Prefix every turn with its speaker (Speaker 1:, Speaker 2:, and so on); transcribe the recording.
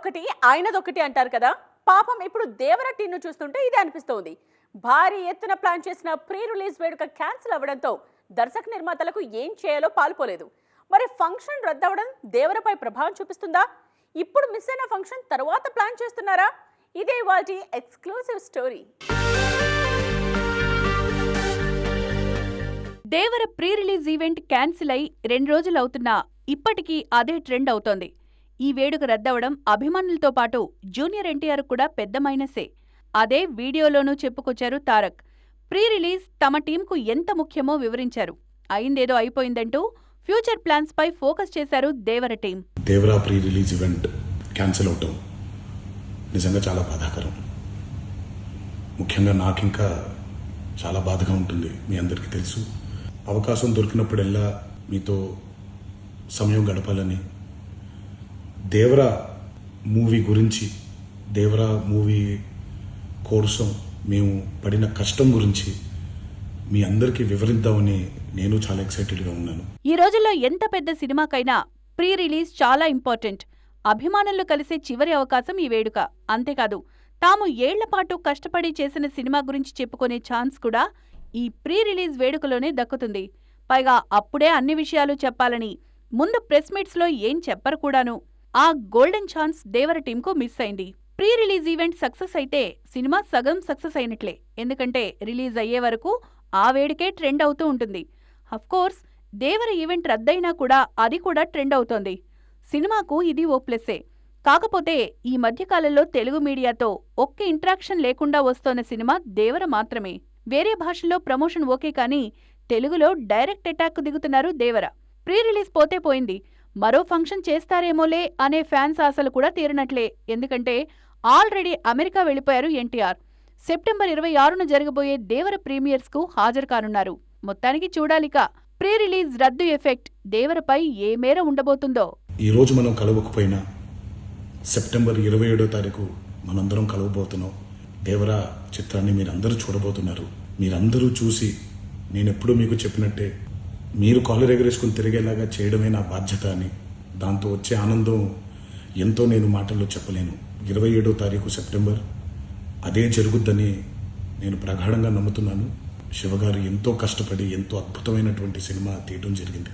Speaker 1: ఒకటి ఆయనదొకటి అంటారు కదా. పాపం ఇప్పుడు దేవర టీన్ను చూస్తుంటే ఇది అనిపిస్తోంది. భారీ ఎత్తున ప్లాన్ చేసిన ప్రీ రిలీజ్ వేడుక క్యాన్సిల్ అవ్వడంతో దర్శక నిర్మాతలకు ఏం చేయాలో పాల్పోలేదు. మరి ఫంక్షన్ రద్దవడం దేవరపై ప్రభావం చూపిస్తుందా? ఇప్పుడు మిస్ అయిన ఫంక్షన్ తర్వాత ప్లాన్ చేస్తున్నారా? ఇదే వాటి exclusive story.
Speaker 2: Devara pre release event cancel అయి రెండు రోజులు అవుతున్నా ఇప్పటికీ అదే ట్రెండ్ అవుతోంది. ఈ వేడుక రద్దవడం అభిమానులతో పాటు జూనియర్ ఎన్టీఆర్ కూడా పెద్ద మైనసే. అదే వీడియోలోనూ చెప్పుకొచ్చారు తారక్. ప్రీ రిలీజ్ తమ టీంకు ఎంత ముఖ్యమో వివరించారు. అయిందేదో అయిపోయిందంటూ ఫ్యూచర్ ప్లాన్స్ పై ఫోకస్ చేశారు Devara team.
Speaker 3: Devara pre release event cancel అవటం నిజంగా చాలా బాధాకరం. ముఖ్యంగా నాకు ఇంకా చాలా బాధగా ఉంటుంది మీ అందరికీ తెలుసు. అవకాశం దొరికినప్పుడల్లా మీతో సమయం గడపాలని దేవరా మూవీ గురించి దేవరా మూవీ కోసం మేము పడిన కష్టం గురించి మీ అందరికీ వివరిద్దామని నేను చాలా ఎక్సైటెడ్గా ఉన్నాను.
Speaker 2: ఈ రోజుల్లో ఎంత పెద్ద సినిమాకైనా ప్రీ రిలీజ్ చాలా ఇంపార్టెంట్ అభిమానులు కలిసే చివరి అవకాశం ఈ వేడుక. అంతేకాదు తాము ఏళ్ళపాటు కష్టపడి చేసిన సినిమా గురించి చెప్పుకునే ఛాన్స్ కూడా ఈ ప్రీ రిలీజ్ వేడుకలోనే దక్కుతుంది. పైగా అప్పుడే అన్ని విషయాలు చెప్పాలని ముందు ప్రెస్ మీట్స్లో ఏం చెప్పరు కూడాను. ఆ గోల్డెన్ ఛాన్స్ దేవర టీంకు మిస్ అయింది. ప్రీ రిలీజ్ ఈవెంట్ సక్సెస్ అయితే సినిమా సగం సక్సెస్ అయినట్లే. ఎందుకంటే రిలీజ్ అయ్యే వరకు ఆ వేడికే ట్రెండ్ అవుతూ ఉంటుంది. కోర్స్ దేవర ఈవెంట్ రద్దయినా కూడా అది కూడా ట్రెండ్ అవుతోంది. సినిమాకు ఇది ఓ ప్లస్సే కాకపోతే ఈ మధ్యకాలంలో తెలుగు మీడియాతో ఒక్క ఇంట్రాక్షన్ లేకుండా వస్తోన్న సినిమా దేవర మాత్రమే. వేరే భాషల్లో ప్రమోషన్ ఓకే కానీ తెలుగులో డైరెక్ట్ అటాక్ దిగుతున్నారు దేవర. ప్రీ రిలీజ్ పోతే పోయింది. మరో ఫంక్షన్ చేస్తారేమోలే అనే ఫ్యాన్స్ ఆశలు కూడా తీరినట్లే. ఎందుకంటే ఆల్రెడీ అమెరికా వెళ్ళిపోయారు ఎన్టీఆర్. సెప్టెంబర్ ఇరవై ఆరున జరగబోయే దేవర ప్రీమియర్స్కు హాజరు కానున్నారు. మొత్తానికి చూడాలిక. ప్రీ రిలీజ్ రద్దు ఎఫెక్ట్ దేవరపై ఏ మేర ఉండబోతుందో.
Speaker 3: ఈ రోజు మనం కలవకపోయినా సెప్టెంబర్ ఇరవై ఏడో తారీఖు మనందరం కలవబోతున్నాం. దేవరా చిత్రాన్ని మీరందరూ చూడబోతున్నారు. మీరందరూ చూసి నేను ఎప్పుడూ మీకు చెప్పినట్టే మీరు కాలర్ ఎగరేసుకుని తిరిగేలాగా చేయడమే నా బాధ్యత అని దాంతో వచ్చే ఆనందం ఎంతో నేను మాటల్లో చెప్పలేను. ఇరవై ఏడో తారీఖు సెప్టెంబర్. అదే జరుగుద్దని నేను ప్రగాఢంగా నమ్ముతున్నాను. శివగారు ఎంతో కష్టపడి ఎంతో అద్భుతమైనటువంటి సినిమా తీయడం జరిగింది.